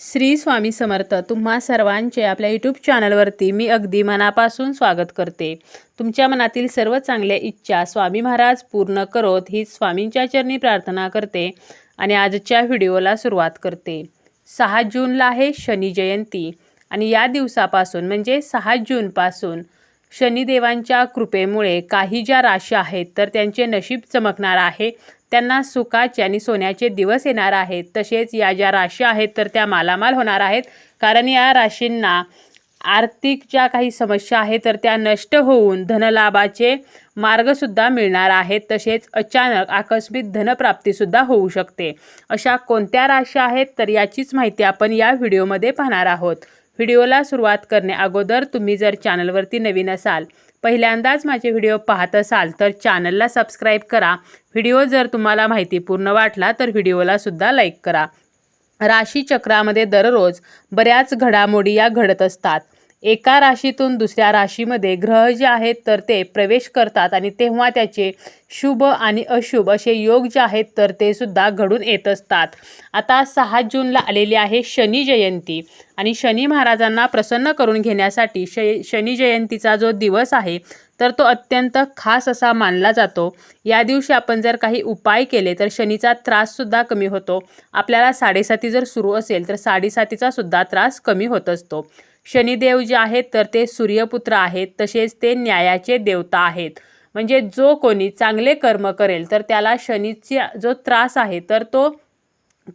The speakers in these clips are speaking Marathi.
श्री स्वामी समर्थ तुम्हा सर्वांचे आपल्या यूट्यूब चॅनलवरती मी अगदी मनापासून स्वागत करते. तुमच्या मनातील सर्व चांगल्या इच्छा स्वामी महाराज पूर्ण करोत ही स्वामींच्या चरणी प्रार्थना करते आणि आजच्या व्हिडिओला सुरुवात करते. सहा जूनला आहे शनी जयंती आणि या दिवसापासून म्हणजे सहा जूनपासून शनिदेवांच्या कृपेमुळे काही ज्या राशी आहेत तर त्यांचे नशीब चमकणार आहे. त्यांना सुखाचे आणि सोन्याचे दिवस येणार आहेत. तसेच या ज्या राशी आहेत तर त्या मालामाल होणार आहेत. कारण या राशींना आर्थिक ज्या काही समस्या आहेत तर त्या नष्ट होऊन धनलाभाचे मार्गसुद्धा मिळणार आहेत. तसेच अचानक आकस्मिक धनप्राप्तीसुद्धा होऊ शकते. अशा कोणत्या राशी आहेत तर याचीच माहिती आपण या व्हिडिओमध्ये पाहणार आहोत. व्हिडिओला सुरुवात करणे अगोदर तुम्ही जर चॅनलवरती नवीन असाल पहिल्यांदाच माझे व्हिडिओ पाहत असाल तर चॅनलला सबस्क्राईब करा. व्हिडिओ जर तुम्हाला माहितीपूर्ण वाटला तर व्हिडिओलासुद्धा लाईक करा. राशीचक्रामध्ये दररोज बऱ्याच घडामोडी या घडत असतात. एका राशीतून दुसऱ्या राशीमध्ये ग्रह जे आहेत तर ते प्रवेश करतात आणि तेव्हा त्याचे शुभ आणि अशुभ असे योग जे आहेत तर ते सुद्धा घडून येत असतात. आता सहा जूनला आलेली आहे शनी जयंती आणि शनी महाराजांना प्रसन्न करून घेण्यासाठी श शनी जयंतीचा जो दिवस आहे तर तो अत्यंत खास असा मानला जातो. या दिवशी आपण जर काही उपाय केले तर शनीचा त्राससुद्धा कमी होतो. आपल्याला साडेसाती जर सुरू असेल तर साडेसातीचा सुद्धा त्रास कमी होत असतो. शनिदेव जे आहेत तर ते सूर्यपुत्र आहेत. तसेच ते न्यायाचे देवता आहेत. म्हणजे जो कोणी चांगले कर्म करेल तर त्याला शनीचा जो त्रास आहे तर तो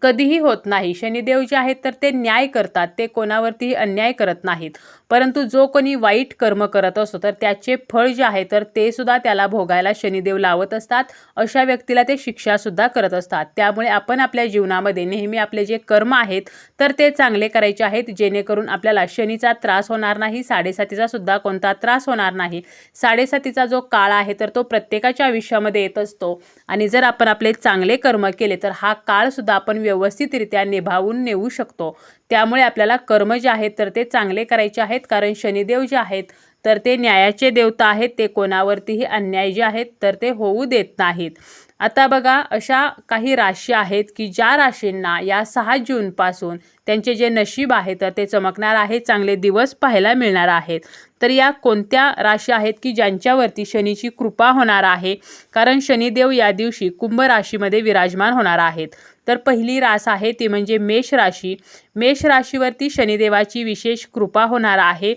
कधीही होत नाही. शनिदेव जे आहेत तर ते न्याय करतात. ते कोणावरतीही अन्याय करत नाहीत. परंतु जो कोणी वाईट कर्म करत असतो तर त्याचे फळ जे आहे तर ते सुद्धा त्याला भोगायला शनिदेव लावत असतात. अशा व्यक्तीला ते शिक्षासुद्धा करत असतात. त्यामुळे आपण आपल्या जीवनामध्ये नेहमी आपले जे कर्म आहेत तर ते चांगले करायचे आहेत. जेणेकरून आपल्याला शनीचा त्रास होणार नाही साडेसातीचा सुद्धा कोणता त्रास होणार नाही. साडेसातीचा जो काळ आहे तर तो प्रत्येकाच्या आयुष्यामध्ये येत असतो. आणि जर आपण आपले चांगले कर्म केले तर हा काळसुद्धा आपण आपण व्यवस्थितरित्या निभावून नेऊ शकतो. त्यामुळे आपल्याला कर्म जे आहेत तर ते चांगले करायचे आहेत. कारण शनिदेव जे आहेत तर ते न्यायाचे देवता आहेत. ते कोणावरतीही अन्याय जे आहेत तर ते होऊ देत नाहीत. आता बघा अशा काही राशी आहेत की ज्या राशींना या सहा जूनपासून त्यांचे जे नशीब आहे तर ते चमकणार आहे चांगले दिवस पाहायला मिळणार आहेत. तर या कोणत्या राशी आहेत की ज्यांच्यावरती शनीची कृपा होणार आहे? कारण शनिदेव या दिवशी कुंभ राशीमध्ये विराजमान होणार आहेत. तर पहिली रास आहे ती म्हणजे मेष राशी. मेष राशीवरती शनिदेवाची विशेष कृपा होणार आहे.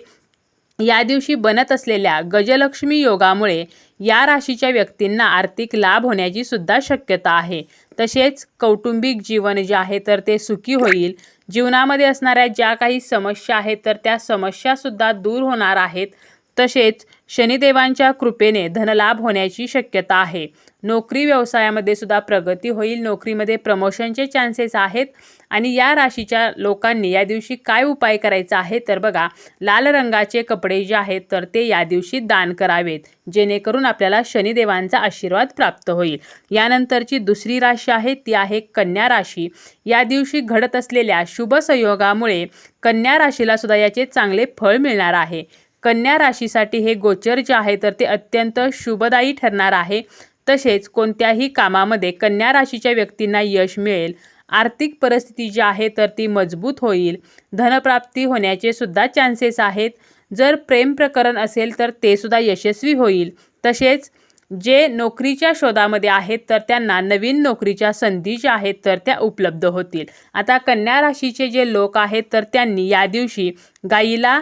या दिवशी बनत असलेल्या गजलक्ष्मी योगामुळे या राशीच्या व्यक्तींना आर्थिक लाभ होण्याची सुद्धा शक्यता आहे. तसेच कौटुंबिक जीवन जे आहे तर ते सुखी होईल. जीवनामध्ये असणाऱ्या ज्या काही समस्या आहेत तर त्या समस्यासुद्धा दूर होणार आहेत. तसेच शनिदेवांच्या कृपेने धनलाभ होण्याची शक्यता आहे. नोकरी व्यवसायामध्ये सुद्धा प्रगती होईल. नोकरीमध्ये प्रमोशनचे चान्सेस आहेत. आणि या राशीच्या लोकांनी या दिवशी काय उपाय करायचा आहे? तर बघा लाल रंगाचे कपडे जे आहेत तर ते या दिवशी दान करावेत. जेणेकरून आपल्याला शनिदेवांचा आशीर्वाद प्राप्त होईल. यानंतरची दुसरी राशी आहे ती आहे कन्या राशी. या दिवशी घडत असलेल्या शुभ संयोगामुळे कन्या राशीला सुद्धा याचे चांगले फळ मिळणार आहे. कन्या राशीसाठी हे गोचर जे आहे तर ते अत्यंत शुभदायी ठरणार आहे. तसेच कोणत्याही कामामध्ये कन्या राशीच्या व्यक्तींना यश मिळेल. आर्थिक परिस्थिती जी आहे तर ती मजबूत होईल. धनप्राप्ती होण्याचे सुद्धा चान्सेस आहेत. जर प्रेम प्रकरण असेल तर ते सुद्धा यशस्वी होईल. तसेच जे नोकरीच्या शोधामध्ये आहेत तर त्यांना नवीन नोकरीच्या संधी ज्या आहेत तर त्या उपलब्ध होतील. आता कन्या राशीचे जे लोक आहेत तर त्यांनी या दिवशी गाईला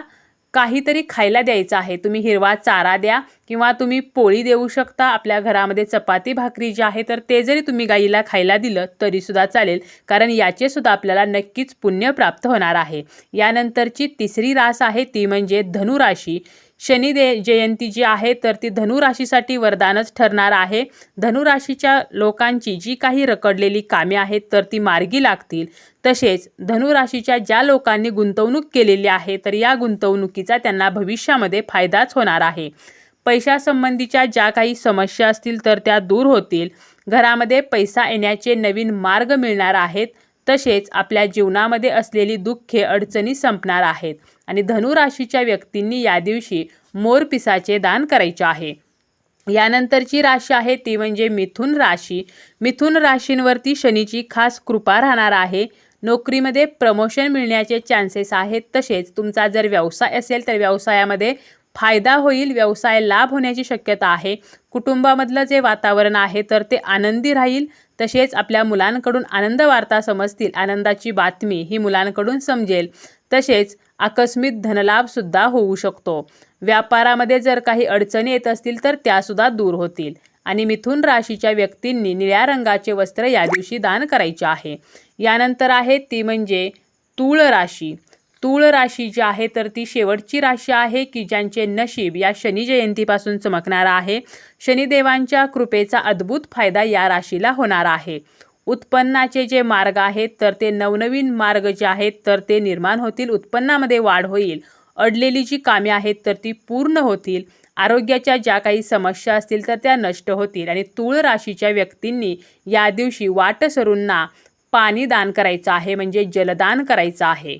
काहीतरी खायला द्यायचं आहे. तुम्ही हिरवा चारा द्या किंवा तुम्ही पोळी देऊ शकता. आपल्या घरामध्ये चपाती भाकरी जी आहे तर ते जरी तुम्ही गाईला खायला दिलं तरीसुद्धा चालेल. कारण याचेसुद्धा आपल्याला नक्कीच पुण्य प्राप्त होणार आहे. यानंतरची तिसरी रास आहे ती म्हणजे धनुराशी. शनी दे जयंती जी आहे तर ती धनुराशीसाठी वरदानच ठरणार आहे. धनुराशीच्या लोकांची जी काही रखडलेली कामे आहेत तर ती मार्गी लागतील. तसेच धनुराशीच्या ज्या लोकांनी गुंतवणूक केलेली आहे तर या गुंतवणुकीचा त्यांना भविष्यामध्ये फायदाच होणार आहे. पैशासंबंधीच्या ज्या काही समस्या असतील तर त्या दूर होतील. घरामध्ये पैसा येण्याचे नवीन मार्ग मिळणार आहेत. तसेच आपल्या जीवनामध्ये असलेली दुःखे अडचणी संपणार आहेत आणि धनुराशीच्या व्यक्तींनी या दिवशी मोरपिसाचे दान करायचे आहे. यानंतरची राशी आहे ती म्हणजे मिथुन राशी. मिथुन राशींवरती शनीची खास कृपा राहणार आहे. नोकरीमध्ये प्रमोशन मिळण्याचे चान्सेस आहेत. तसेच तुमचा जर व्यवसाय असेल तर व्यवसायामध्ये फायदा होईल व्यवसाय लाभ होण्याची शक्यता आहे. कुटुंबामधलं जे वातावरण आहे तर ते आनंदी राहील. तसेच आपल्या मुलांकडून आनंद वार्ता समजतील आनंदाची बातमी ही मुलांकडून समजेल. तसेच आकस्मिक धनलाभसुद्धा होऊ शकतो. व्यापारामध्ये जर काही अडचणी येत असतील तर त्यासुद्धा दूर होतील. आणि मिथुन राशीच्या व्यक्तींनी निळ्या रंगाचे वस्त्र या दिवशी दान करायचे आहे. यानंतर आहे ती म्हणजे तूळ राशी. तूळ राशी जी आहे तर ती शेवटची राशी आहे की ज्यांचे नशीब या शनी जयंतीपासून चमकणार आहे. शनिदेवांच्या कृपेचा अद्भुत फायदा या राशीला होणार आहे. उत्पन्नाचे जे मार्ग आहेत तर ते नवनवीन मार्ग जे आहेत तर ते निर्माण होतील उत्पन्नामध्ये वाढ होईल. अडलेली जी कामे आहेत तर ती पूर्ण होतील. आरोग्याच्या ज्या काही समस्या असतील तर त्या नष्ट होतील. आणि तूळ राशीच्या व्यक्तींनी या दिवशी वाटसरूंना पाणी दान करायचं आहे म्हणजे जलदान करायचं आहे.